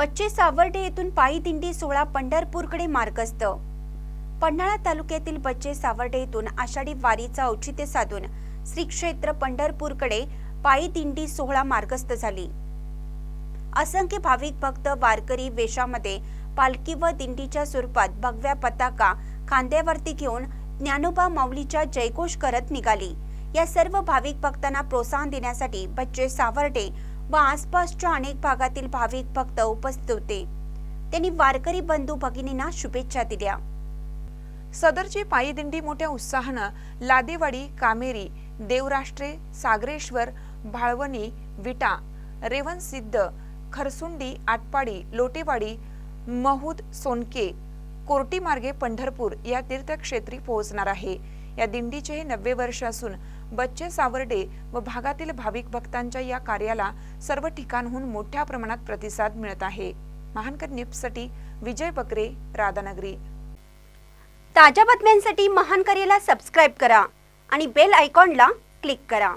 बच्चे सावर्डे येथून पायी दिंडी सोहळा पंढरपूरकडे मार्गस्थ. पन्हाळा तालुक्यातील बच्चे सावर्डे येथून आषाढी वारीचा औचित्य साधून श्री क्षेत्र पंढरपूरकडे पायी दिंडी सोहळा मार्गस्थ झाली. असंख्य भाविक भक्त वारकरी वेशामध्ये पालखी व दिंडीच्या स्वरूपात भगव्या पताका खांद्यावरती घेऊन ज्ञानोबा माऊलीच्या जयघोष करत निघाली. या सर्व भाविक भक्तांना प्रोत्साहन देण्यासाठी बच्चे सावर्डे व आसपासच्या अनेक भागातील भाविक भक्त उपस्थित होते. त्यांनी वारकरी बंधू भगिनींना शुभेच्छा दिल्या. सदरची पायीदिंडी मोठ्या उत्साहानं लादेवाडी कामेरी देवराष्ट्रे सागरेश्वर भाळवणी विटा रेवणसिद्ध खरसुंडी आटपाडी लोटेवाडी महूद सोनके कोर्टीमार्गे पंढरपूर या तीर्थक्षेत्री पोहोचणार आहे. या दिंडीचे हे नववे वर्ष असून बच्चे सावर्डे व भागातील भाविक भक्तांच्या या कार्याला सर्व ठिकाणहून मोठ्या प्रमाणात प्रतिसाद मिळत आहे. महानकर न्यूजसाठी विजय बकरे राधानगरी. ताज्या बातम्यांसाठी महानकरेला सबस्क्राईब करा आणि बेल आयकॉनला क्लिक करा.